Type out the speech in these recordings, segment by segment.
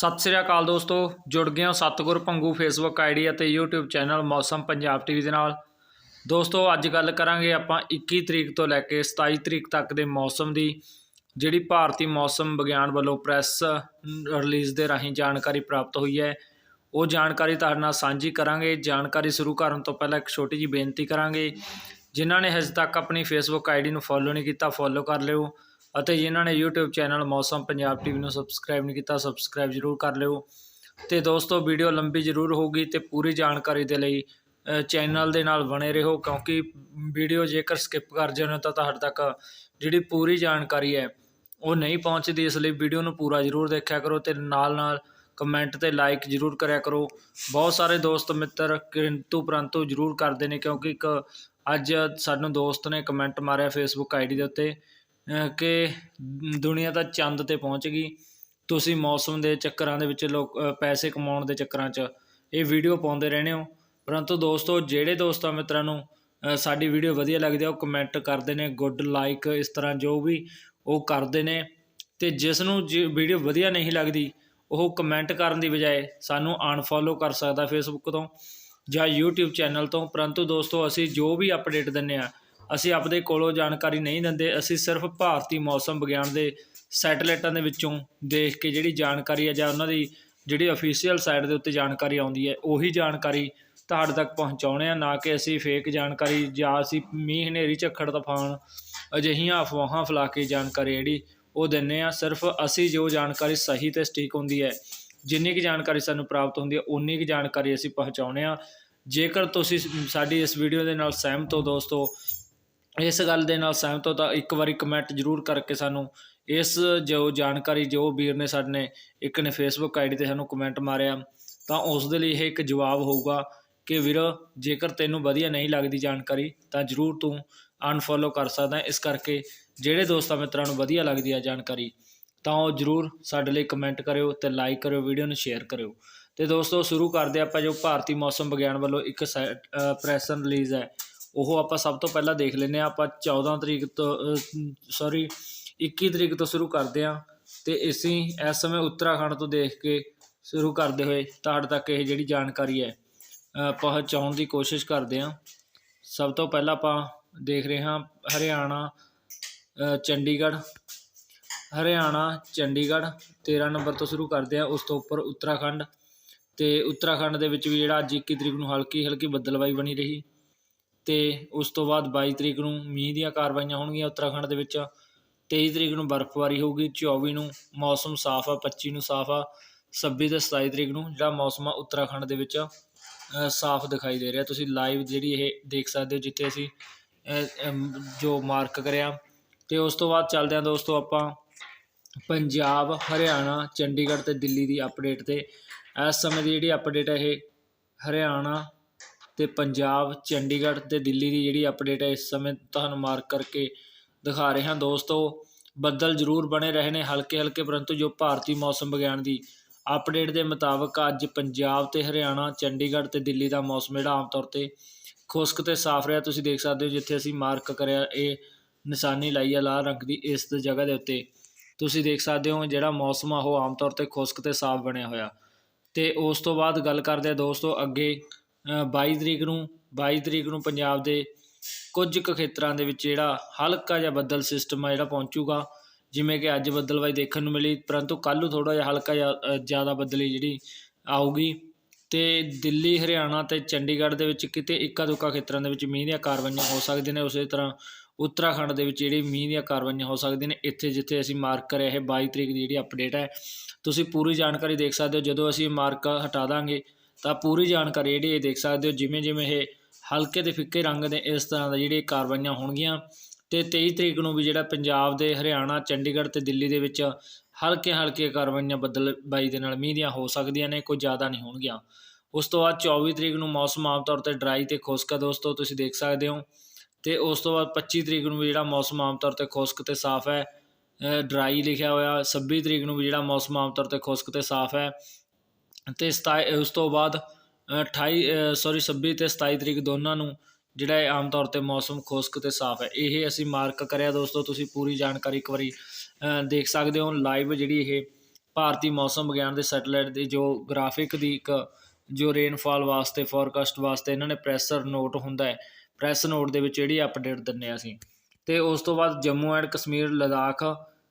ਸਤਿ ਸ੍ਰੀ ਅਕਾਲ ਦੋਸਤੋ, ਜੁੜ ਗਏ ਹੋ ਸਤਗੁਰ ਪੰਗੂ ਫੇਸਬੁੱਕ ਆਈਡੀ ਅਤੇ YouTube channel Mausam Punjab TV ਦੇ ਨਾਲ। ਦੋਸਤੋ, ਅੱਜ ਗੱਲ ਕਰਾਂਗੇ ਆਪਾਂ 21 ਤਰੀਕ ਤੋਂ ਲੈ ਕੇ 27 ਤਰੀਕ ਤੱਕ ਦੇ ਮੌਸਮ ਦੀ, ਜਿਹੜੀ ਭਾਰਤੀ ਮੌਸਮ ਵਿਗਿਆਨ ਵੱਲੋਂ ਪ੍ਰੈਸ ਰਿਲੀਜ਼ ਦੇ ਰਾਹੀਂ ਜਾਣਕਾਰੀ ਪ੍ਰਾਪਤ ਹੋਈ ਹੈ। ਉਹ ਜਾਣਕਾਰੀ ਤੁਹਾਡੇ ਨਾਲ ਸਾਂਝੀ ਕਰਾਂਗੇ। ਜਾਣਕਾਰੀ ਸ਼ੁਰੂ ਕਰਨ ਤੋਂ ਪਹਿਲਾਂ ਇੱਕ ਛੋਟੀ ਜਿਹੀ ਬੇਨਤੀ ਕਰਾਂਗੇ। ਜਿਨ੍ਹਾਂ ਨੇ ਹਜੇ ਤੱਕ ਆਪਣੀ ਫੇਸਬੁੱਕ ਆਈਡੀ ਨੂੰ ਫੋਲੋ ਨਹੀਂ ਕੀਤਾ ਫੋਲੋ ਕਰ ਲਿਓ। ਅਤੇ ਜਿਨ੍ਹਾਂ ਨੇ YouTube ਚੈਨਲ ਮੌਸਮ ਪੰਜਾਬ ਟੀਵੀ ਨੂੰ ਸਬਸਕ੍ਰਾਈਬ ਨਹੀਂ ਕੀਤਾ ਸਬਸਕ੍ਰਾਈਬ ਜ਼ਰੂਰ ਕਰ ਲਿਓ। ਤੇ ਦੋਸਤੋ ਵੀਡੀਓ ਲੰਬੀ ਜ਼ਰੂਰ ਹੋਊਗੀ ਤੇ ਪੂਰੀ ਜਾਣਕਾਰੀ ਦੇ ਲਈ ਚੈਨਲ ਦੇ ਨਾਲ ਬਣੇ ਰਹੋ, ਕਿਉਂਕਿ ਵੀਡੀਓ ਜੇਕਰ ਸਕਿਪ ਕਰ ਜਾਂਦੇ ਹੋ ਤਾਂ ਤੁਹਾਡੇ ਤੱਕ ਜਿਹੜੀ ਪੂਰੀ ਜਾਣਕਾਰੀ ਹੈ, ਉਹ ਨਹੀਂ ਪਹੁੰਚਦੀ। ਇਸ ਲਈ ਵੀਡੀਓ ਨੂੰ ਪੂਰਾ ਜ਼ਰੂਰ ਦੇਖਿਆ ਕਰੋ ਤੇ ਨਾਲ ਨਾਲ ਕਮੈਂਟ ਤੇ ਲਾਈਕ ਜ਼ਰੂਰ ਕਰਿਆ ਕਰੋ। ਬਹੁਤ ਸਾਰੇ ਦੋਸਤ ਮਿੱਤਰ ਕਿੰਤੂ ਪਰੰਤੂ ਜ਼ਰੂਰ ਕਰਦੇ ਨੇ, ਕਿਉਂਕਿ ਇੱਕ ਅੱਜ ਸਾਨੂੰ ਦੋਸਤ ਨੇ ਕਮੈਂਟ ਮਾਰਿਆ ਫੇਸਬੁੱਕ ਆਈਡੀ ਦੇ ਉੱਤੇ। ਕਿ ਦੁਨੀਆ ਤਾਂ ਚੰਦ ਤੇ ਪਹੁੰਚ ਗਈ। ਤੁਸੀਂ ਮੌਸਮ ਦੇ ਚੱਕਰਾਂ ਦੇ ਵਿੱਚ ਲੋਕ ਪੈਸੇ ਕਮਾਉਣ ਦੇ ਚੱਕਰਾਂ 'ਚ ਇਹ ਵੀਡੀਓ ਪਾਉਂਦੇ ਰਹਿੰਦੇ ਹੋ। ਪਰੰਤੂ ਦੋਸਤੋ, ਜਿਹੜੇ ਦੋਸਤਾਂ ਮਿੱਤਰਾਂ ਨੂੰ ਸਾਡੀ ਵੀਡੀਓ ਵਧੀਆ ਲੱਗਦੀ ਆ, ਉਹ ਕਮੈਂਟ ਕਰਦੇ ਨੇ ਗੁੱਡ ਲਾਈਕ ਇਸ ਤਰ੍ਹਾਂ ਜੋ ਵੀ ਉਹ ਕਰਦੇ ਨੇ। ਤੇ ਜਿਸ ਨੂੰ ਵੀਡੀਓ ਵਧੀਆ ਨਹੀਂ ਲੱਗਦੀ, ਉਹ ਕਮੈਂਟ ਕਰਨ ਦੀ ਬਜਾਏ ਸਾਨੂੰ ਅਨਫੋਲੋ ਕਰ ਸਕਦਾ ਫੇਸਬੁੱਕ ਤੋਂ ਜਾਂ YouTube ਚੈਨਲ ਤੋਂ। ਪਰੰਤੂ ਦੋਸਤੋ, ਅਸੀਂ ਜੋ ਵੀ ਅਪਡੇਟ ਦਿੰਨੇ ਆ ਅਸੀਂ ਆਪਦੇ ਕੋਲੋਂ ਜਾਣਕਾਰੀ ਨਹੀਂ ਦਿੰਦੇ, ਅਸੀਂ ਸਿਰਫ ਭਾਰਤੀ ਮੌਸਮ ਵਿਗਿਆਨ ਦੇ ਸੈਟਲਾਈਟਾਂ ਦੇ ਵਿੱਚੋਂ ਦੇਖ ਕੇ ਜਿਹੜੀ ਜਾਣਕਾਰੀ ਹੈ ਜਾਂ ਉਹਨਾਂ ਦੀ ਜਿਹੜੀ ਅਫੀਸ਼ੀਅਲ ਸਾਈਟ ਦੇ ਉੱਤੇ ਜਾਣਕਾਰੀ ਆਉਂਦੀ ਹੈ, ਉਹੀ ਜਾਣਕਾਰੀ ਤੁਹਾਡੇ ਤੱਕ ਪਹੁੰਚਾਉਣੇ ਆ, ਨਾ ਕਿ ਅਸੀਂ ਫੇਕ ਜਾਣਕਾਰੀ ਜਾਂ ਅਸੀਂ ਮੀਂਹ, ਹਨੇਰੀ, ਝੱਖੜ, ਤੂਫਾਨ ਅਜਿਹੀਆਂ ਅਫਵਾਹਾਂ ਫੈਲਾ ਕੇ ਜਾਣਕਾਰੀ ਜਿਹੜੀ ਉਹ ਦਿੰਨੇ ਆ। ਸਿਰਫ ਅਸੀਂ ਜੋ ਜਾਣਕਾਰੀ ਸਹੀ ਤੇ ਸਟੀਕ ਹੁੰਦੀ ਹੈ, ਜਿੰਨੀ ਕੁ ਜਾਣਕਾਰੀ ਸਾਨੂੰ ਪ੍ਰਾਪਤ ਹੁੰਦੀ ਹੈ ਉਨੀ ਕੁ ਜਾਣਕਾਰੀ ਅਸੀਂ ਪਹੁੰਚਾਉਣੇ ਆ। ਜੇਕਰ ਤੁਸੀਂ ਸਾਡੀ ਇਸ ਵੀਡੀਓ ਦੇ ਨਾਲ ਸਹਿਮਤ ਹੋ ਦੋਸਤੋ ਇਸ ਗੱਲ ਦੇ ਨਾਲ ਸਹਿਮਤ ਹੋ ਤਾਂ ਇੱਕ ਵਾਰੀ ਕਮੈਂਟ ਜ਼ਰੂਰ ਕਰਕੇ ਸਾਨੂੰ ਇਸ ਜੋ ਜਾਣਕਾਰੀ ਜੋ ਵੀਰ ਨੇ ਸਾਡੇ ਨੇ, ਇੱਕ ਨੇ ਫੇਸਬੁੱਕ ਆਈਡੀ ਤੇ ਸਾਨੂੰ ਕਮੈਂਟ ਮਾਰਿਆ, ਤਾਂ ਉਸ ਦੇ ਲਈ ਇਹ ਇੱਕ ਜਵਾਬ ਹੋਊਗਾ ਕਿ ਵੀਰ, ਜੇਕਰ ਤੈਨੂੰ ਵਧੀਆ ਨਹੀਂ ਲੱਗਦੀ ਜਾਣਕਾਰੀ, ਤਾਂ ਜ਼ਰੂਰ ਤੂੰ ਅਨਫੋਲੋ ਕਰ ਸਕਦਾ ਇਸ ਕਰਕੇ ਜਿਹੜੇ ਦੋਸਤਾਂ ਮਿੱਤਰਾਂ ਨੂੰ ਵਧੀਆ ਲੱਗਦੀ ਹੈ ਜਾਣਕਾਰੀ, ਤਾਂ ਉਹ ਜ਼ਰੂਰ ਸਾਡੇ ਲਈ ਕਮੈਂਟ ਕਰਿਓ ਤੇ ਲਾਈਕ ਕਰਿਓ ਵੀਡੀਓ ਨੂੰ ਸ਼ੇਅਰ ਕਰਿਓ। ਤੇ ਦੋਸਤੋ, ਸ਼ੁਰੂ ਕਰਦੇ ਆਪਾਂ ਜੋ ਭਾਰਤੀ ਮੌਸਮ ਵਿਗਿਆਨ ਵੱਲੋਂ ਇੱਕ ਪ੍ਰੈਸ ਰਿਲੀਜ਼ ਹੈ। ਉਹ ਆਪਾਂ ਸਭ ਤੋਂ ਪਹਿਲਾਂ ਦੇਖ ਲੈਂਦੇ ਹਾਂ, ਆਪਾਂ 14 ਤਰੀਕ ਤੋਂ ਸੌਰੀ 21 ਤਰੀਕ ਤੋਂ ਸ਼ੁਰੂ ਕਰਦੇ ਹਾਂ ਤੇ ਅਸੀਂ ਇਸ ਸਮੇਂ ਉੱਤਰਾਖੰਡ ਤੋਂ ਦੇਖ ਕੇ ਸ਼ੁਰੂ ਕਰਦੇ ਹੋਏ ਤੁਹਾਡੇ ਤੱਕ ਇਹ ਜਿਹੜੀ ਜਾਣਕਾਰੀ ਹੈ ਪਹੁੰਚਾਉਣ ਦੀ ਕੋਸ਼ਿਸ਼ ਕਰਦੇ ਹਾਂ। ਸਭ ਤੋਂ ਪਹਿਲਾਂ ਆਪਾਂ ਦੇਖ ਰਹੇ ਹਾਂ ਹਰਿਆਣਾ ਚੰਡੀਗੜ੍ਹ। ਹਰਿਆਣਾ, ਚੰਡੀਗੜ੍ਹ 13 ਨੰਬਰ ਤੋਂ ਸ਼ੁਰੂ ਕਰਦੇ ਹਾਂ, ਉਸ ਤੋਂ ਉੱਪਰ ਉੱਤਰਾਖੰਡ। ਤੇ ਉੱਤਰਾਖੰਡ ਦੇ ਵਿੱਚ ਵੀ ਜਿਹੜਾ ਅੱਜ 21 ਤਰੀਕ ਨੂੰ ਹਲਕੀ ਹਲਕੀ ਬੱਦਲਵਾਈ ਬਣੀ ਰਹੀ। ਅਤੇ ਉਸ ਤੋਂ ਬਾਅਦ ਬਾਈ ਤਰੀਕ ਨੂੰ ਮੀਂਹ ਦੀਆਂ ਕਾਰਵਾਈਆਂ ਹੋਣਗੀਆਂ ਉੱਤਰਾਖੰਡ ਦੇ ਵਿੱਚ। ਤੇਈ ਤਰੀਕ ਨੂੰ ਬਰਫ਼ਬਾਰੀ ਹੋਊਗੀ 24 ਨੂੰ ਮੌਸਮ ਸਾਫ਼ ਆ 25 ਨੂੰ ਸਾਫ਼ ਆ, ਛੱਬੀ ਅਤੇ ਸਤਾਈ ਤਰੀਕ ਨੂੰ ਜਿਹੜਾ ਮੌਸਮ ਆ ਉੱਤਰਾਖੰਡ ਦੇ ਵਿੱਚ ਸਾਫ਼ ਦਿਖਾਈ ਦੇ ਰਿਹਾ। ਤੁਸੀਂ ਲਾਈਵ ਜਿਹੜੀ ਇਹ ਦੇਖ ਸਕਦੇ ਹੋ ਜਿੱਥੇ ਅਸੀਂ ਜੋ ਮਾਰਕ ਕਰਿਆ। ਅਤੇ ਉਸ ਤੋਂ ਬਾਅਦ ਚੱਲਦੇ ਹਾਂ ਦੋਸਤੋ ਆਪਾਂ ਪੰਜਾਬ, ਹਰਿਆਣਾ, ਚੰਡੀਗੜ੍ਹ ਅਤੇ ਦਿੱਲੀ ਦੀ ਅਪਡੇਟ ਤੇ। ਇਸ ਸਮੇਂ ਦੀ ਜਿਹੜੀ ਅਪਡੇਟ ਹੈ ਇਹ ਹਰਿਆਣਾ ਤੇ ਪੰਜਾਬ, ਚੰਡੀਗੜ੍ਹ ਤੇ ਦਿੱਲੀ ਦੀ ਜਿਹੜੀ ਅਪਡੇਟ ਹੈ, ਇਸ ਸਮੇਂ ਤੁਹਾਨੂੰ ਮਾਰਕ ਕਰਕੇ ਦਿਖਾ ਰਹੇ ਹਾਂ ਦੋਸਤੋ। ਬੱਦਲ ਜ਼ਰੂਰ ਬਣੇ ਰਹੇ ਨੇ ਹਲਕੇ ਹਲਕੇ ਪਰੰਤੂ ਜੋ ਭਾਰਤੀ ਮੌਸਮ ਵਿਗਿਆਨ ਦੀ ਅਪਡੇਟ ਦੇ ਮੁਤਾਬਕ ਅੱਜ ਪੰਜਾਬ ਤੇ ਹਰਿਆਣਾ, ਚੰਡੀਗੜ੍ਹ ਤੇ ਦਿੱਲੀ ਦਾ ਮੌਸਮ ਜਿਹੜਾ ਆਮ ਤੌਰ ਤੇ ਖੁਸ਼ਕ ਤੇ ਸਾਫ਼ ਰਿਹਾ। ਤੁਸੀਂ ਦੇਖ ਸਕਦੇ ਹੋ ਜਿੱਥੇ ਅਸੀਂ ਮਾਰਕ ਕਰਿਆ, ਇਹ ਨਿਸ਼ਾਨੀ ਲਾਈ ਆ ਲਾਲ ਰੰਗ ਦੀ ਇਸ ਜਗ੍ਹਾ ਦੇ ਉੱਤੇ। ਤੁਸੀਂ ਦੇਖ ਸਕਦੇ ਹੋ ਜਿਹੜਾ ਮੌਸਮ ਆ, ਉਹ ਆਮ ਤੌਰ ਤੇ ਖੁਸ਼ਕ ਤੇ ਸਾਫ਼ ਬਣਿਆ ਹੋਇਆ। ਤੇ ਉਸ ਤੋਂ ਬਾਅਦ ਗੱਲ ਕਰਦੇ ਆ ਦੋਸਤੋ ਅੱਗੇ ਬਾਈ ਤਰੀਕ ਨੂੰ, ਬਾਈ ਤਰੀਕ ਨੂੰ ਪੰਜਾਬ ਦੇ ਕੁਝ ਕੁ ਖੇਤਰਾਂ ਦੇ ਵਿੱਚ ਜਿਹੜਾ ਹਲਕਾ ਜਿਹਾ ਬੱਦਲ ਸਿਸਟਮ ਆ ਜਿਹੜਾ ਪਹੁੰਚੂਗਾ, ਜਿਵੇਂ ਕਿ ਅੱਜ ਬੱਦਲਵਾਈ ਦੇਖਣ ਨੂੰ ਮਿਲੀ, ਪਰੰਤੂ ਕੱਲ੍ਹ ਨੂੰ ਥੋੜ੍ਹਾ ਜਿਹਾ ਹਲਕਾ ਜਿਹਾ ਜ਼ਿਆਦਾ ਬੱਦਲੀ ਜਿਹੜੀ ਆਊਗੀ। ਤੇ ਦਿੱਲੀ, ਹਰਿਆਣਾ ਤੇ ਚੰਡੀਗੜ੍ਹ ਦੇ ਵਿੱਚ ਕਿਤੇ ਇੱਕਾ ਦੁੱਕਾ ਖੇਤਰਾਂ ਦੇ ਵਿੱਚ ਮੀਂਹ ਦੀਆਂ ਕਾਰਵਾਈਆਂ ਹੋ ਸਕਦੀਆਂ ਨੇ, ਉਸੇ ਤਰ੍ਹਾਂ ਉੱਤਰਾਖੰਡ ਦੇ ਵਿੱਚ ਜਿਹੜੀ ਮੀਂਹ ਦੀਆਂ ਕਾਰਵਾਈਆਂ ਹੋ ਸਕਦੀਆਂ ਨੇ, ਇੱਥੇ ਜਿੱਥੇ ਅਸੀਂ ਮਾਰਕ ਕਰਿਆ ਇਹ 22 ਤਰੀਕ ਦੀ ਜਿਹੜੀ ਅਪਡੇਟ ਹੈ। ਤੁਸੀਂ ਪੂਰੀ ਜਾਣਕਾਰੀ ਦੇਖ ਸਕਦੇ ਹੋ, ਜਦੋਂ ਅਸੀਂ ਮਾਰਕ ਹਟਾ ਦਾਂਗੇ ਤਾਂ ਪੂਰੀ ਜਾਣਕਾਰੀ ਜਿਹੜੀ ਇਹ ਦੇਖ ਸਕਦੇ ਹੋ, ਜਿਵੇਂ ਜਿਵੇਂ ਇਹ ਹਲਕੇ ਤੇ ਫਿੱਕੇ ਰੰਗ ਦੇ ਇਸ ਤਰ੍ਹਾਂ ਦਾ ਜਿਹੜੀ ਕਾਰਵਾਈਆਂ ਹੋਣਗੀਆਂ ਤੇ 23 ਤਰੀਕ ਨੂੰ ਵੀ ਜਿਹੜਾ ਪੰਜਾਬ ਦੇ ਹਰਿਆਣਾ, ਚੰਡੀਗੜ੍ਹ ਤੇ ਦਿੱਲੀ ਦੇ ਵਿੱਚ ਹਲਕੇ ਹਲਕੇ ਕਾਰਵਾਈਆਂ ਬੱਦਲਬਾਈ ਦੇ ਨਾਲ ਮੀਂਹ ਦੀਆਂ ਹੋ ਸਕਦੀਆਂ ਨੇ, ਕੋਈ ਜ਼ਿਆਦਾ ਨਹੀਂ ਹੋਣਗੀਆਂ। ਉਸ ਤੋਂ ਬਾਅਦ 24 ਤਰੀਕ ਨੂੰ ਮੌਸਮ ਆਮ ਤੌਰ ਤੇ ਡਰਾਈ ਤੇ ਖੁਸ਼ਕ ਆ ਦੋਸਤੋ, ਤੁਸੀਂ ਦੇਖ ਸਕਦੇ ਹੋ। ਤੇ ਉਸ ਤੋਂ ਬਾਅਦ 25 ਤਰੀਕ ਨੂੰ ਵੀ ਜਿਹੜਾ ਮੌਸਮ ਆਮ ਤੌਰ ਤੇ ਖੁਸ਼ਕ ਤੇ ਸਾਫ਼ ਹੈ ਡਰਾਈ ਲਿਖਿਆ ਹੋਇਆ 26 ਤਰੀਕ ਨੂੰ ਵੀ ਜਿਹੜਾ ਮੌਸਮ ਆਮ ਤੌਰ ਤੇ ਖੁਸ਼ਕ ਤੇ ਸਾਫ਼ ਹੈ। ਤੇ 27 ਉਸ ਤੋਂ ਬਾਅਦ ਅ, 28 ਸੌਰੀ 26 ਤੇ 27 ਤਰੀਕ ਦੋਨਾਂ ਨੂੰ ਜਿਹੜਾ ਹੈ ਆਮ ਤੌਰ ਤੇ ਮੌਸਮ ਖੁਸ਼ਕ ਤੇ ਸਾਫ਼ ਹੈ। ਇਹ ਅਸੀਂ ਮਾਰਕ ਕਰਿਆ ਦੋਸਤੋ ਤੁਸੀਂ ਪੂਰੀ ਜਾਣਕਾਰੀ ਇੱਕ ਵਾਰੀ ਦੇਖ ਸਕਦੇ ਹੋ। ਲਾਈਵ ਜਿਹੜੀ ਇਹ ਭਾਰਤੀ ਮੌਸਮ ਵਿਗਿਆਨ ਦੇ ਸੈਟੇਲਾਈਟ ਦੀ ਜੋ ਗ੍ਰਾਫਿਕ ਦੀ ਇੱਕ ਜੋ ਰੇਨਫਾਲ ਵਾਸਤੇ ਫੋਰਕਾਸਟ ਵਾਸਤੇ ਇਹਨਾਂ ਨੇ ਪ੍ਰੈਸਰ ਨੋਟ ਹੁੰਦਾ ਹੈ ਪ੍ਰੈਸ ਨੋਟ ਦੇ ਵਿੱਚ ਜਿਹੜੀ ਅਪਡੇਟ ਦਿੰਦੇ ਹਾਂ ਅਸੀਂ। ਤੇ ਉਸ ਤੋਂ ਬਾਅਦ ਜੰਮੂ ਐਂਡ ਕਸ਼ਮੀਰ ਲਦਾਖ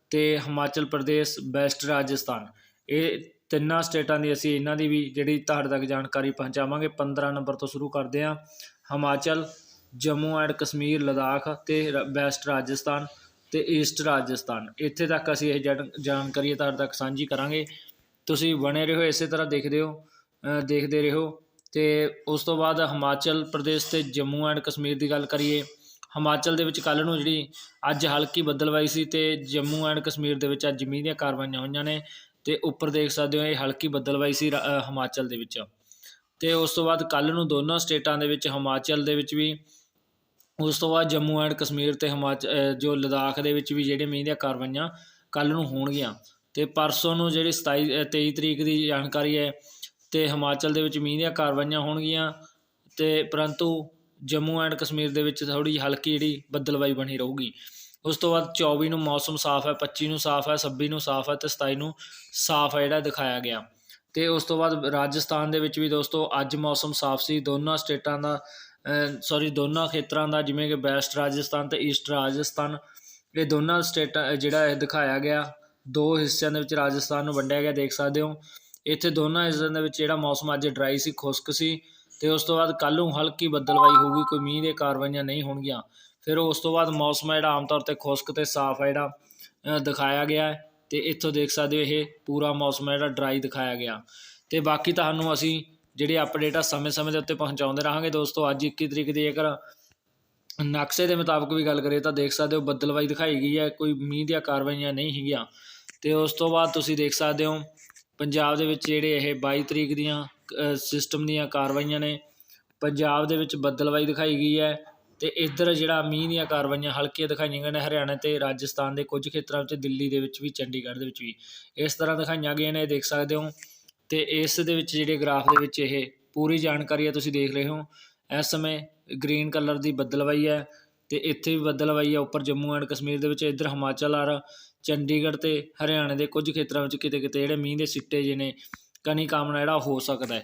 ਤੇ ਹਿਮਾਚਲ ਪ੍ਰਦੇਸ਼ ਵੈਸਟ ਰਾਜਸਥਾਨ। ਇਹ ਤਿੰਨਾਂ ਸਟੇਟਾਂ ਦੀ ਅਸੀਂ ਇਹਨਾਂ ਦੀ ਵੀ ਜਿਹੜੀ ਤੁਹਾਡੇ ਤੱਕ ਜਾਣਕਾਰੀ ਪਹੁੰਚਾਵਾਂਗੇ। 15 ਨੰਬਰ ਤੋਂ ਸ਼ੁਰੂ ਕਰਦੇ ਹਾਂ। ਹਿਮਾਚਲ ਜੰਮੂ ਐਂਡ ਕਸ਼ਮੀਰ ਲਦਾਖ ਤੇ ਰ- ਵੈਸਟ ਰਾਜਸਥਾਨ ਤੇ ਈਸਟ ਰਾਜਸਥਾਨ। ਇੱਥੇ ਤੱਕ ਅਸੀਂ ਇਹ ਜਾਣ- ਜਾਣਕਾਰੀ ਤੁਹਾਡੇ ਤੱਕ ਸਾਂਝੀ ਕਰਾਂਗੇ। ਤੁਸੀਂ ਬਣੇ ਰਹੋ ਇਸੇ ਤਰ੍ਹਾਂ ਦੇਖਦੇ ਹੋ ਅ, ਦੇਖਦੇ ਰਹੋ ਤੇ ਉਸ ਤੋਂ ਬਾਅਦ ਹਿਮਾਚਲ ਪ੍ਰਦੇਸ਼ ਤੇ ਜੰਮੂ ਐਂਡ ਕਸ਼ਮੀਰ ਦੀ ਗੱਲ ਕਰੀਏ। ਹਿਮਾਚਲ ਦੇ ਵਿੱਚ ਕੱਲ੍ਹ ਨੂੰ ਜਿਹੜੀ ਅੱਜ ਹਲਕੀ ਬੱਦਲਵਾਈ ਸੀ ਤੇ ਜੰਮੂ ਐਂਡ ਕਸ਼ਮੀਰ ਦੇ ਵਿੱਚ ਅੱਜ ਮੀਂਹ ਦੀਆਂ ਕਾਰਵਾਈਆਂ ਹੋਈਆਂ ਨੇ। ਤੇ ਉੱਪਰ ਦੇਖ ਸਕਦੇ ਹੋ ਇਹ ਹਲਕੀ ਬੱਦਲਵਾਈ ਸੀ ਰਾ- ਹਿਮਾਚਲ ਦੇ ਵਿੱਚ। ਤੇ ਉਸ ਤੋਂ ਬਾਅਦ ਕੱਲ੍ਹ ਨੂੰ ਦੋਨੋਂ ਸਟੇਟਾਂ ਦੇ ਵਿੱਚ ਹਿਮਾਚਲ ਦੇ ਵਿੱਚ ਵੀ ਉਸ ਤੋਂ ਬਾਅਦ ਜੰਮੂ ਐਂਡ ਕਸ਼ਮੀਰ ਤੇ ਹਿਮਾਚਲ ਜੋ ਲਦਾਖ ਦੇ ਵਿੱਚ ਵੀ ਜਿਹੜੇ ਮੀਂਹ ਦੀਆਂ ਕਾਰਵਾਈਆਂ ਕੱਲ੍ਹ ਨੂੰ ਹੋਣਗੀਆਂ। ਤੇ ਪਰਸੋਂ ਨੂੰ ਜਿਹੜੀ 27 ਅ, 23 ਤਰੀਕ ਦੀ ਜਾਣਕਾਰੀ ਹੈ ਤੇ ਹਿਮਾਚਲ ਦੇ ਵਿੱਚ ਮੀਂਹ ਦੀਆਂ ਕਾਰਵਾਈਆਂ ਹੋਣਗੀਆਂ। ਤੇ ਪਰੰਤੂ ਜੰਮੂ ਐਂਡ ਕਸ਼ਮੀਰ ਦੇ ਵਿੱਚ ਥੋੜੀ ਜਿਹੀ ਹਲਕੀ ਜਿਹੜੀ ਬੱਦਲਵਾਈ ਬਣੀ ਰਹੂਗੀ। ਉਸ ਤੋਂ ਬਾਅਦ 24 ਨੂੰ ਮੌਸਮ ਸਾਫ਼ ਹੈ 25 ਨੂੰ ਸਾਫ਼ ਹੈ 26 ਨੂੰ ਸਾਫ਼ ਹੈ ਤੇ 27 ਨੂੰ ਸਾਫ਼ ਹੈ ਜਿਹੜਾ ਦਿਖਾਇਆ ਗਿਆ। ਤੇ ਉਸ ਤੋਂ ਬਾਅਦ ਰਾਜਸਥਾਨ ਦੇ ਵਿੱਚ ਵੀ ਦੋਸਤੋ ਅੱਜ ਮੌਸਮ ਸਾਫ਼ ਸੀ। ਦੋਨਾਂ ਸਟੇਟਾਂ ਦਾ ਸੌਰੀ ਦੋਨਾਂ ਖੇਤਰਾਂ ਦਾ ਜਿਵੇਂ ਕਿ ਵੈਸਟ ਰਾਜਸਥਾਨ ਤੇ ਈਸਟ ਰਾਜਸਥਾਨ, ਇਹ ਦੋਨਾਂ ਸਟੇਟਾਂ ਜਿਹੜਾ ਇਹ ਦਿਖਾਇਆ ਗਿਆ, ਦੋ ਹਿੱਸਿਆਂ ਦੇ ਵਿੱਚ ਰਾਜਸਥਾਨ ਨੂੰ ਵੰਡਿਆ ਗਿਆ, ਦੇਖ ਸਕਦੇ ਹੋ। ਇੱਥੇ ਦੋਨਾਂ ਹਿੱਸਿਆਂ ਦੇ ਵਿੱਚ ਜਿਹੜਾ ਮੌਸਮ ਅੱਜ ਡਰਾਈ ਸੀ, ਖੁਸ਼ਕ ਸੀ। ਤੇ ਉਸ ਤੋਂ ਬਾਅਦ ਕੱਲ੍ਹ ਨੂੰ ਹਲਕੀ ਬੱਦਲਵਾਈ ਹੋਊਗੀ, ਕੋਈ ਮੀਂਹ ਦੇ ਕਾਰਵਾਈਆਂ ਨਹੀਂ ਹੋਣਗੀਆਂ। ਫਿਰ ਉਸ ਤੋਂ ਬਾਅਦ ਮੌਸਮ ਹੈ ਜਿਹੜਾ, ਆਮ ਤੌਰ ਤੇ ਖੁਸ਼ਕ ਤੇ ਸਾਫ਼ ਹੈ ਜਿਹੜਾ ਦਿਖਾਇਆ ਗਿਆ ਹੈ ਤੇ ਇੱਥੋਂ ਦੇਖ ਸਕਦੇ ਹੋ ਇਹ ਪੂਰਾ ਮੌਸਮ ਹੈ ਜਿਹੜਾ ਡਰਾਈ ਦਿਖਾਇਆ ਗਿਆ। ਤੇ ਬਾਕੀ ਤੁਹਾਨੂੰ ਅਸੀਂ ਜਿਹੜੇ ਅਪਡੇਟ ਆ ਸਮੇਂ-ਸਮੇਂ ਦੇ ਉੱਤੇ ਪਹੁੰਚਾਉਂਦੇ ਰਹਾਂਗੇ। ਦੋਸਤੋ, ਅੱਜ 21 ਤਰੀਕ ਦੀ ਜੇਕਰ ਨਕਸ਼ੇ ਦੇ ਮੁਤਾਬਕ ਵੀ ਗੱਲ ਕਰੀਏ ਤਾਂ ਦੇਖ ਸਕਦੇ ਹੋ ਬੱਦਲਵਾਈ ਦਿਖਾਈ ਗਈ ਹੈ, ਕੋਈ ਮੀਂਹ ਦੀਆਂ ਕਾਰਵਾਈਆਂ ਨਹੀਂ ਹੈਗੀਆਂ। ਤੇ ਉਸ ਤੋਂ ਬਾਅਦ ਤੁਸੀਂ ਦੇਖ ਸਕਦੇ ਹੋ ਪੰਜਾਬ ਦੇ ਵਿੱਚ ਜਿਹੜੇ ਇਹ 22 ਤਰੀਕ ਦੀਆਂ ਸਿਸਟਮ ਦੀਆਂ ਕਾਰਵਾਈਆਂ ਨੇ, ਪੰਜਾਬ ਦੇ ਵਿੱਚ ਬੱਦਲਵਾਈ ਦਿਖਾਈ ਗਈ ਹੈ। ਅਤੇ ਇੱਧਰ ਜਿਹੜਾ ਮੀਂਹ ਦੀਆਂ ਕਾਰਵਾਈਆਂ ਹਲਕੀਆਂ ਦਿਖਾਈਆਂ ਗਈਆਂ ਨੇ ਹਰਿਆਣਾ ਅਤੇ ਰਾਜਸਥਾਨ ਦੇ ਕੁਝ ਖੇਤਰਾਂ ਵਿੱਚ, ਦਿੱਲੀ ਦੇ ਵਿੱਚ ਵੀ, ਚੰਡੀਗੜ੍ਹ ਦੇ ਵਿੱਚ ਵੀ। ਇਸ ਤਰ੍ਹਾਂ ਦਿਖਾਈਆਂ ਗਈਆਂ ਨੇ, ਇਹ ਦੇਖ ਸਕਦੇ ਹੋ। ਅਤੇ ਇਸ ਦੇ ਵਿੱਚ ਜਿਹੜੇ ਗ੍ਰਾਫ ਦੇ ਵਿੱਚ ਇਹ ਪੂਰੀ ਜਾਣਕਾਰੀ ਹੈ ਤੁਸੀਂ ਦੇਖ ਰਹੇ ਹੋ। ਇਸ ਸਮੇਂ ਗ੍ਰੀਨ ਕਲਰ ਦੀ ਬੱਦਲਵਾਈ ਹੈ ਅਤੇ ਇੱਥੇ ਵੀ ਬੱਦਲਵਾਈ ਹੈ ਉੱਪਰ ਜੰਮੂ ਐਂਡ ਕਸ਼ਮੀਰ ਦੇ ਵਿੱਚ, ਇੱਧਰ ਹਿਮਾਚਲ ਆਰ ਚੰਡੀਗੜ੍ਹ ਅਤੇ ਹਰਿਆਣੇ ਦੇ ਕੁਝ ਖੇਤਰਾਂ ਵਿੱਚ ਕਿਤੇ ਕਿਤੇ ਜਿਹੜੇ ਮੀਂਹ ਦੇ ਸਿੱਟੇ ਜਿਹੇ ਨੇ, ਕਣੀ ਕਾਮਨਾ ਜਿਹੜਾ ਹੋ ਸਕਦਾ ਹੈ।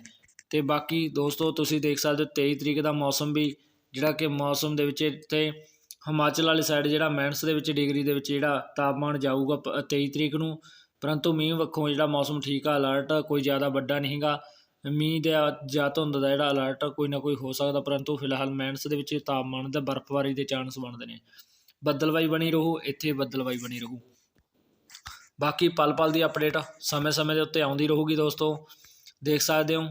ਤੇ ਬਾਕੀ ਦੋਸਤੋ, ਤੁਸੀਂ ਦੇਖ ਸਕਦੇ ਹੋ 23 ਤਰੀਕ ਦਾ ਮੌਸਮ ਵੀ ਜਿਹੜਾ ਕਿ ਮੌਸਮ ਦੇ ਵਿੱਚ ਇੱਥੇ ਹਿਮਾਚਲ ਵਾਲੀ ਸਾਈਡ ਜਿਹੜਾ ਮੈਨਸ ਦੇ ਵਿੱਚ ਡਿਗਰੀ ਦੇ ਵਿੱਚ ਜਿਹੜਾ ਤਾਪਮਾਨ ਜਾਊਗਾ ਪ- 23 ਤਰੀਕ ਨੂੰ, ਪਰੰਤੂ ਮੀਂਹ ਵੱਖੋਂ ਜਿਹੜਾ ਮੌਸਮ ਠੀਕ ਆ ਅਲਰਟ ਕੋਈ ਜ਼ਿਆਦਾ ਵੱਡਾ ਨਹੀਂ ਹੈਗਾ। ਮੀਂਹ ਦਾ ਜਾਂ ਧੁੰਦ ਦਾ ਜਿਹੜਾ ਅਲਰਟ ਕੋਈ ਨਾ ਕੋਈ ਹੋ ਸਕਦਾ, ਪਰੰਤੂ ਫਿਲਹਾਲ ਮੈਨਸ ਦੇ ਵਿੱਚ ਤਾਪਮਾਨ ਤੇ ਬਰਫ਼ਬਾਰੀ ਦੇ ਚਾਂਸ ਬਣਦੇ ਨੇ। ਬੱਦਲਵਾਈ ਬਣੀ ਰਹੂ, ਇੱਥੇ ਬੱਦਲਵਾਈ ਬਣੀ ਰਹੂ। ਬਾਕੀ ਪਲ ਪਲ ਦੀ ਅਪਡੇਟ ਸਮੇਂ-ਸਮੇਂ ਦੇ ਉੱਤੇ ਆਉਂਦੀ ਰਹੂਗੀ ਦੋਸਤੋ। ਦੇਖ ਸਕਦੇ ਹੋ,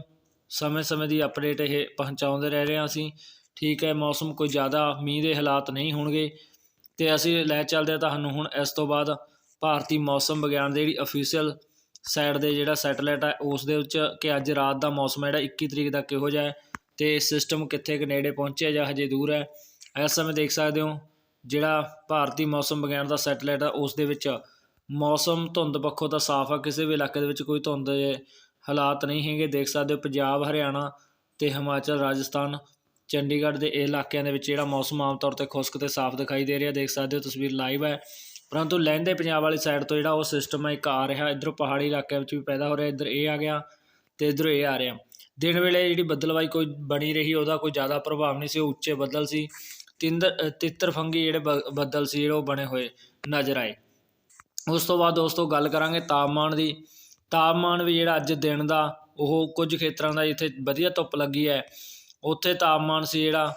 ਸਮੇਂ-ਸਮੇਂ ਦੀ ਅਪਡੇਟ ਇਹ ਪਹੁੰਚਾਉਂਦੇ ਰਹਿ ਰਹੇ ਹਾਂ ਅਸੀਂ। ਠੀਕ ਹੈ, ਮੌਸਮ ਕੋਈ ਜ਼ਿਆਦਾ ਮੀਂਹ ਦੇ ਹਾਲਾਤ ਨਹੀਂ ਹੋਣਗੇ। ਤੇ ਅਸੀਂ ਲੈ ਚੱਲਦੇ ਹਾਂ ਤੁਹਾਨੂੰ ਹੁਣ ਇਸ ਤੋਂ ਬਾਅਦ ਭਾਰਤੀ ਮੌਸਮ ਵਿਗਿਆਨ ਦੀ ਜਿਹੜੀ ਅਫੀਸ਼ੀਅਲ ਸਾਈਡ ਦੇ ਜਿਹੜਾ ਸੈਟਲਾਈਟ ਹੈ, ਉਸ ਦੇ ਵਿੱਚ ਕਿ ਅੱਜ ਰਾਤ ਦਾ ਮੌਸਮ ਹੈ ਜਿਹੜਾ 21 ਤਰੀਕ ਦਾ ਕਿਹੋ ਜਿਹਾ ਹੈ ਤੇ ਸਿਸਟਮ ਕਿੱਥੇ ਕੁ ਨੇੜੇ ਪਹੁੰਚਿਆ ਜਾਂ ਹਜੇ ਦੂਰ ਹੈ। ਇਸ ਸਮੇਂ ਦੇਖ ਸਕਦੇ ਹੋ, ਜਿਹੜਾ ਭਾਰਤੀ ਮੌਸਮ ਵਿਗਿਆਨ ਦਾ ਸੈਟੇਲਾਈਟ ਹੈ, ਉਸ ਦੇ ਵਿੱਚ ਮੌਸਮ ਧੁੰਦ ਪੱਖੋਂ ਤਾਂ ਸਾਫ਼ ਆ, ਕਿਸੇ ਵੀ ਇਲਾਕੇ ਦੇ ਵਿੱਚ ਕੋਈ ਧੁੰਦ ਹਾਲਾਤ ਨਹੀਂ ਹੈਗੇ। ਦੇਖ ਸਕਦੇ ਹੋ, ਪੰਜਾਬ, ਹਰਿਆਣਾ ਤੇ ਹਿਮਾਚਲ, ਰਾਜਸਥਾਨ ਚੰਡੀਗੜ੍ਹ ਦੇ ਇਹ ਇਲਾਕਿਆਂ ਦੇ ਵਿੱਚ ਜਿਹੜਾ ਮੌਸਮ ਆਮ ਤੌਰ ਤੇ ਖੁਸ਼ਕ ਤੇ ਸਾਫ਼ ਦਿਖਾਈ ਦੇ ਰਿਹਾ, ਦੇਖ ਸਕਦੇ ਹੋ ਤਸਵੀਰ ਲਾਈਵ ਹੈ। ਪਰੰਤੂ ਲਹਿੰਦੇ ਪੰਜਾਬ ਵਾਲੀ ਸਾਈਡ ਤੋਂ ਜਿਹੜਾ ਉਹ ਸਿਸਟਮ ਹੈ, ਇੱਕ ਆ ਰਿਹਾ, ਇੱਧਰੋਂ ਪਹਾੜੀ ਇਲਾਕਿਆਂ ਵਿੱਚ ਵੀ ਪੈਦਾ ਹੋ ਰਿਹਾ, ਇੱਧਰ ਇਹ ਆ ਗਿਆ ਤੇ ਇੱਧਰੋਂ ਇਹ ਆ ਰਿਹਾ। ਦਿਨ ਵੇਲੇ ਜਿਹੜੀ ਬੱਦਲਵਾਈ ਕੋਈ ਬਣੀ ਰਹੀ, ਉਹਦਾ ਕੋਈ ਜ਼ਿਆਦਾ ਪ੍ਰਭਾਵ ਨਹੀਂ ਸੀ, ਉਹ ਉੱਚੇ ਬੱਦਲ ਸੀ। ਤਿੰਦਰ ਤਿੱਤਰ ਫੰਗੀ ਜਿਹੜੇ ਬ- ਬੱਦਲ ਸੀ, ਜਿਹੜੇ ਉਹ ਬਣੇ ਹੋਏ ਨਜ਼ਰ ਆਏ। ਉਸ ਤੋਂ ਬਾਅਦ ਦੋਸਤੋ ਗੱਲ ਕਰਾਂਗੇ ਤਾਪਮਾਨ ਦੀ। ਤਾਪਮਾਨ ਵੀ ਜਿਹੜਾ ਅੱਜ ਦਿਨ ਦਾ, ਉਹ ਕੁਝ ਖੇਤਰਾਂ ਦਾ ਜਿੱਥੇ ਵਧੀਆ ਧੁੱਪ ਲੱਗੀ ਹੈ। ਉੱਥੇ ਤਾਪਮਾਨ ਸੀ ਜਿਹੜਾ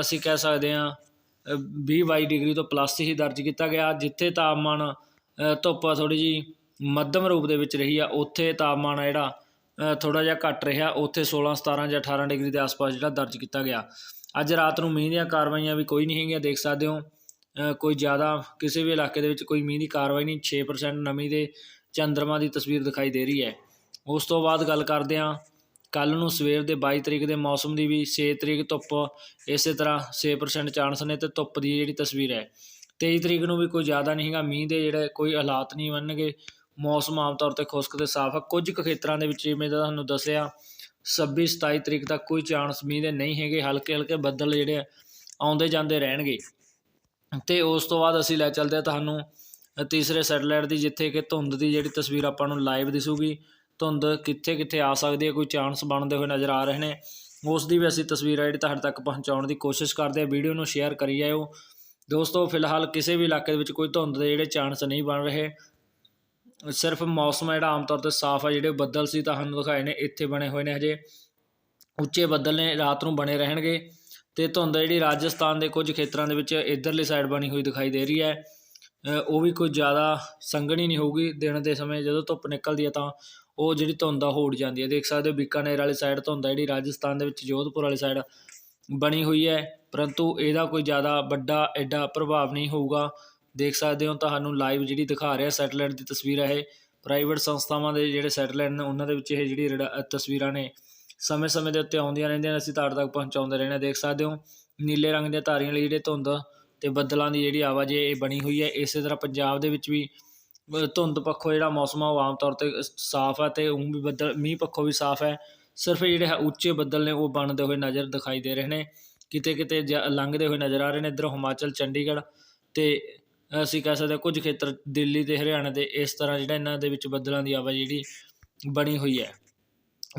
ਅਸੀਂ ਕਹਿ ਸਕਦੇ ਹਾਂ ਵੀਹ ਬਾਈ ਡਿਗਰੀ ਤੋਂ ਪਲੱਸ ਹੀ ਦਰਜ ਕੀਤਾ ਗਿਆ। ਜਿੱਥੇ ਤਾਪਮਾਨ ਅ, ਧੁੱਪ ਥੋੜ੍ਹੀ ਜੀ ਮੱਧਮ ਰੂਪ ਦੇ ਵਿੱਚ ਰਹੀ ਆ ਉੱਥੇ ਤਾਪਮਾਨ ਆ ਜਿਹੜਾ ਥੋੜਾ ਜਿਹਾ ਘੱਟ ਰਿਹਾ। ਉੱਥੇ 16 17 ਜਾਂ 18 ਡਿਗਰੀ ਦੇ ਆਸ-ਪਾਸ ਜਿਹੜਾ ਦਰਜ ਕੀਤਾ ਗਿਆ। ਅੱਜ ਰਾਤ ਨੂੰ ਮੀਂਹ ਦੀਆਂ ਕਾਰਵਾਈਆਂ ਵੀ ਕੋਈ ਨਹੀਂ ਹੈਗੀਆਂ ਦੇਖ ਸਕਦੇ ਹੋ। ਕੋਈ ਜ਼ਿਆਦਾ ਕਿਸੇ ਵੀ ਇਲਾਕੇ ਦੇ ਵਿੱਚ ਕੋਈ ਮੀਂਹ ਦੀ ਕਾਰਵਾਈ ਨਹੀਂ। 6% ਨਮੀ ਦੇ ਚੰਦਰਮਾ ਦੀ ਤਸਵੀਰ ਦਿਖਾਈ ਦੇ ਰਹੀ ਹੈ। ਉਸ ਤੋਂ ਬਾਅਦ ਗੱਲ ਕਰਦੇ ਹਾਂ ਕੱਲ੍ਹ ਨੂੰ ਸਵੇਰ ਦੇ ਬਾਈ ਤਰੀਕ ਦੇ ਮੌਸਮ ਦੀ ਵੀ ਛੇ ਤਰੀਕ ਧੁੱਪ, ਇਸੇ ਤਰ੍ਹਾਂ 6% ਚਾਂਸ ਨੇ ਅਤੇ ਧੁੱਪ ਦੀ ਜਿਹੜੀ ਤਸਵੀਰ ਹੈ। ਤੇਈ ਤਰੀਕ ਨੂੰ ਵੀ ਕੋਈ ਜ਼ਿਆਦਾ ਨਹੀਂ ਹੈਗਾ, ਮੀਂਹ ਦੇ ਜਿਹੜੇ ਕੋਈ ਹਾਲਾਤ ਨਹੀਂ ਬਣਨਗੇ, ਮੌਸਮ ਆਮ ਤੌਰ ਤੇ ਖੁਸ਼ਕ ਤੇ ਸਾਫ਼ ਹੈ ਕੁਝ ਕੁ ਖੇਤਰਾਂ ਦੇ ਵਿੱਚ ਜਿਵੇਂ ਤਾਂ ਤੁਹਾਨੂੰ ਦੱਸਿਆ 26 27 ਤਰੀਕ ਤੱਕ ਕੋਈ ਚਾਂਸ ਮੀਂਹ ਦੇ ਨਹੀਂ ਹੈਗੇ ਹਲਕੇ ਹਲਕੇ ਬੱਦਲ ਜਿਹੜੇ ਆਉਂਦੇ ਜਾਂਦੇ ਰਹਿਣਗੇ। ਤੇ ਉਸ ਤੋਂ ਬਾਅਦ ਅਸੀਂ ਲੈ ਚੱਲਦੇ ਹਾਂ ਤੁਹਾਨੂੰ ਤੀਸਰੇ ਸੈਟੇਲਾਈਟ ਦੀ, ਜਿੱਥੇ ਕਿ ਧੁੰਦ ਦੀ ਜਿਹੜੀ ਤਸਵੀਰ ਆਪਾਂ ਨੂੰ ਲਾਈਵ ਦਿਸੂਗੀ। ਧੁੰਦ ਕਿੱਥੇ ਕਿੱਥੇ ਆ ਸਕਦੀ ਹੈ, ਕੋਈ ਚਾਂਸ ਬਣਦੇ ਹੋਏ ਨਜ਼ਰ ਆ ਰਹੇ ਨੇ। ਉਸ ਦੀ ਵੀ ਅਸੀਂ ਤਸਵੀਰ ਆ ਜਿਹੜੀ ਤੁਹਾਡੇ ਤੱਕ ਪਹੁੰਚਾਉਣ ਦੀ ਕੋਸ਼ਿਸ਼ ਕਰਦੇ ਹਾਂ। ਵੀਡੀਓ ਨੂੰ ਸ਼ੇਅਰ ਕਰੀ ਜਾਇਓ। ਦੋਸਤੋ, ਫਿਲਹਾਲ ਕਿਸੇ ਵੀ ਇਲਾਕੇ ਦੇ ਵਿੱਚ ਕੋਈ ਧੁੰਦ ਦੇ ਜਿਹੜੇ ਚਾਂਸ ਨਹੀਂ ਬਣ ਰਹੇ। ਸਿਰਫ ਮੌਸਮ ਜਿਹੜਾ ਆਮ ਤੌਰ ਤੇ ਸਾਫ਼ ਆ, ਜਿਹੜੇ ਬੱਦਲ ਸੀ ਤੁਹਾਨੂੰ ਦਿਖਾਏ ਨੇ, ਇੱਥੇ ਬਣੇ ਹੋਏ ਨੇ ਹਜੇ। ਉੱਚੇ ਬੱਦਲ ਨੇ, ਰਾਤ ਨੂੰ ਬਣੇ ਰਹਿਣਗੇ। ਤੇ ਧੁੰਦ ਜਿਹੜੀ ਰਾਜਸਥਾਨ ਦੇ ਕੁਝ ਖੇਤਰਾਂ ਦੇ ਵਿੱਚ ਇਧਰਲੀ ਸਾਈਡ ਬਣੀ ਹੋਈ ਦਿਖਾਈ ਦੇ ਰਹੀ ਹੈ। ਉਹ ਵੀ ਕੋਈ ਜ਼ਿਆਦਾ ਸੰਘਣੀ ਨਹੀਂ ਹੋਊਗੀ। ਦਿਨ ਦੇ ਸਮੇਂ ਜਦੋਂ ਧੁੱਪ ਨਿਕਲਦੀ ਹੈ ਤਾਂ ਉਹ ਜਿਹੜੀ ਧੁੰਦ ਆ, ਉਹ ਉੱਡ ਜਾਂਦੀ ਹੈ। ਦੇਖ ਸਕਦੇ ਹੋ, ਬੀਕਾਨੇਰ ਵਾਲੀ ਸਾਈਡ ਧੁੰਦ ਆ, ਜਿਹੜੀ ਰਾਜਸਥਾਨ ਦੇ ਵਿੱਚ ਜੋਧਪੁਰ ਵਾਲੀ ਸਾਈਡ ਬਣੀ ਹੋਈ ਹੈ। ਪਰੰਤੂ ਇਹਦਾ ਕੋਈ ਜ਼ਿਆਦਾ ਵੱਡਾ ਐਡਾ ਪ੍ਰਭਾਵ ਨਹੀਂ ਹੋਊਗਾ। ਦੇਖ ਸਕਦੇ ਹੋ, ਤੁਹਾਨੂੰ ਲਾਈਵ ਜਿਹੜੀ ਦਿਖਾ ਰਿਹਾ ਸੈਟਲਾਈਟ ਦੀ ਤਸਵੀਰ ਹੈ ਇਹ। ਪ੍ਰਾਈਵੇਟ ਸੰਸਥਾਵਾਂ ਦੇ ਜਿਹੜੇ ਸੈਟਲਾਈਟ ਨੇ, ਉਹਨਾਂ ਦੇ ਵਿੱਚ ਇਹ ਜਿਹੜੀ ਰੇਡਾ- ਤਸਵੀਰਾਂ ਨੇ, ਸਮੇਂ-ਸਮੇਂ ਦੇ ਉੱਤੇ ਆਉਂਦੀਆਂ ਰਹਿੰਦੀਆਂ ਨੇ, ਅਸੀਂ ਤੁਹਾਡੇ ਤੱਕ ਪਹੁੰਚਾਉਂਦੇ ਰਹਿੰਦੇ ਹਾਂ। ਦੇਖ ਸਕਦੇ ਹੋ, ਨੀਲੇ ਰੰਗ ਦੀਆਂ ਧਾਰੀਆਂ ਲਈ ਜਿਹੜੇ ਧੁੰਦ ਤੇ ਬੱਦਲਾਂ ਦੀ ਜਿਹੜੀ ਆਵਾਜਾਈ ਇਹ ਬਣੀ ਹੋਈ ਹੈ। ਇਸੇ ਤਰ੍ਹਾਂ ਪੰਜਾਬ ਦੇ ਵਿੱਚ ਵੀ ਧੁੰਦ ਪੱਖੋਂ ਜਿਹੜਾ ਮੌਸਮ ਆ ਉਹ ਆਮ ਤੌਰ ਤੇ ਸਾਫ਼ ਆ ਅਤੇ ਊਂ ਵੀ ਬੱਦਲ, ਮੀਂਹ ਪੱਖੋਂ ਵੀ ਸਾਫ਼ ਹੈ। ਸਿਰਫ ਜਿਹੜੇ ਉੱਚੇ ਬੱਦਲ ਨੇ ਉਹ ਬਣਦੇ ਹੋਏ ਨਜ਼ਰ ਦਿਖਾਈ ਦੇ ਰਹੇ ਨੇ। ਕਿਤੇ ਕਿਤੇ ਜ- ਲੰਘਦੇ ਹੋਏ ਨਜ਼ਰ ਆ ਰਹੇ ਨੇ ਇੱਧਰ ਹਿਮਾਚਲ, ਚੰਡੀਗੜ੍ਹ ਅਤੇ ਅਸੀਂ ਕਹਿ ਸਕਦੇ ਕੁਝ ਖੇਤਰ ਦਿੱਲੀ ਅਤੇ ਹਰਿਆਣਾ ਦੇ ਇਸ ਤਰ੍ਹਾਂ ਜਿਹੜਾ ਇਹਨਾਂ ਦੇ ਵਿੱਚ ਬੱਦਲਾਂ ਦੀ ਆਵਾਜਾਈ ਜਿਹੜੀ ਬਣੀ ਹੋਈ ਹੈ।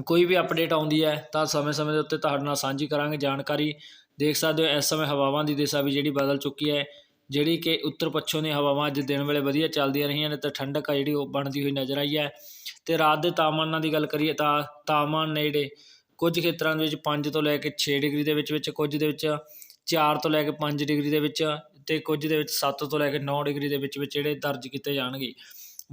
ਕੋਈ ਵੀ ਅਪਡੇਟ ਆਉਂਦੀ ਹੈ ਤਾਂ ਸਮੇਂ-ਸਮੇਂ ਦੇ ਉੱਤੇ ਤੁਹਾਡੇ ਨਾਲ ਸਾਂਝੀ ਕਰਾਂਗੇ। ਜਾਣਕਾਰੀ ਦੇਖ ਸਕਦੇ ਹੋ ਇਸ ਸਮੇਂ ਹਵਾਵਾਂ ਦੀ ਦਿਸ਼ਾ ਵੀ ਜਿਹੜੀ ਬਦਲ ਚੁੱਕੀ ਹੈ। ਜਿਹੜੀ ਕਿ ਉੱਤਰ ਪੱਛਮ ਦੀਆਂ ਹਵਾਵਾਂ ਅੱਜ ਦਿਨ ਵੇਲੇ ਵਧੀਆ ਚੱਲਦੀਆਂ ਰਹੀਆਂ ਨੇ ਤੇ ਠੰਡਕ ਆ ਜਿਹੜੀ ਉਹ ਬਣਦੀ ਹੋਈ ਨਜ਼ਰ ਆਈ ਹੈ। ਅਤੇ ਰਾਤ ਦੇ ਤਾਪਮਾਨਾਂ ਦੀ ਗੱਲ ਕਰੀਏ ਤਾਂ ਤਾਪਮਾਨ ਨੇ ਜਿਹੜੇ ਕੁਝ ਖੇਤਰਾਂ ਦੇ ਵਿੱਚ ਪੰਜ ਤੋਂ ਲੈ ਕੇ ਛੇ ਡਿਗਰੀ ਦੇ ਵਿੱਚ ਵਿੱਚ ਕੁਝ ਦੇ ਵਿੱਚ ਚਾਰ ਤੋਂ ਲੈ ਕੇ ਪੰਜ ਡਿਗਰੀ ਦੇ ਵਿੱਚ ਅਤੇ ਕੁਝ ਦੇ ਵਿੱਚ ਸੱਤ ਤੋਂ ਲੈ ਕੇ ਨੌ ਡਿਗਰੀ ਦੇ ਵਿੱਚ ਵਿੱਚ ਜਿਹੜੇ ਦਰਜ ਕੀਤੇ ਜਾਣਗੇ।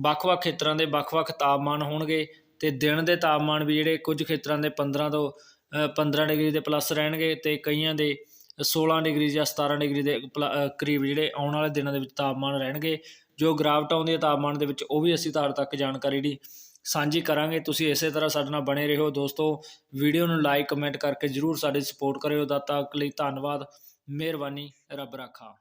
ਵੱਖ-ਵੱਖ ਖੇਤਰਾਂ ਦੇ ਵੱਖ-ਵੱਖ ਤਾਪਮਾਨ ਹੋਣਗੇ ਅਤੇ ਦਿਨ ਦੇ ਤਾਪਮਾਨ ਵੀ ਜਿਹੜੇ ਕੁਝ ਖੇਤਰਾਂ ਦੇ 15 ਤੋਂ ਅ, 15 ਡਿਗਰੀ ਦੇ ਪਲੱਸ ਰਹਿਣਗੇ ਅਤੇ ਕਈਆਂ ਦੇ 16 ਡਿਗਰੀ ਜਾਂ 17 ਡਿਗਰੀ ਦੇ ਪਲਾ ਕਰੀਬ ਜਿਹੜੇ ਆਉਣ ਵਾਲੇ ਦਿਨਾਂ ਦੇ ਵਿੱਚ ਤਾਪਮਾਨ ਰਹਿਣਗੇ, ਜੋ ਗਿਰਾਵਟ ਆਉਂਦੀ ਹੈ ਤਾਪਮਾਨ ਦੇ ਵਿੱਚ, ਉਹ ਵੀ ਅਸੀਂ ਤੁਹਾਡੇ ਤੱਕ ਜਾਣਕਾਰੀ ਜਿਹੜੀ ਸਾਂਝੀ ਕਰਾਂਗੇ। ਤੁਸੀਂ ਇਸੇ ਤਰ੍ਹਾਂ ਸਾਡੇ ਨਾਲ ਬਣੇ ਰਹੋ। ਦੋਸਤੋ, ਵੀਡੀਓ ਨੂੰ ਲਾਈਕ ਕਮੈਂਟ ਕਰਕੇ ਜਰੂਰ ਸਾਡੀ ਸਪੋਰਟ ਕਰਿਓ। ਤਦ ਤੱਕ ਲਈ ਧੰਨਵਾਦ। ਮਿਹਰਬਾਨੀ। ਰੱਬ ਰਾਖਾ।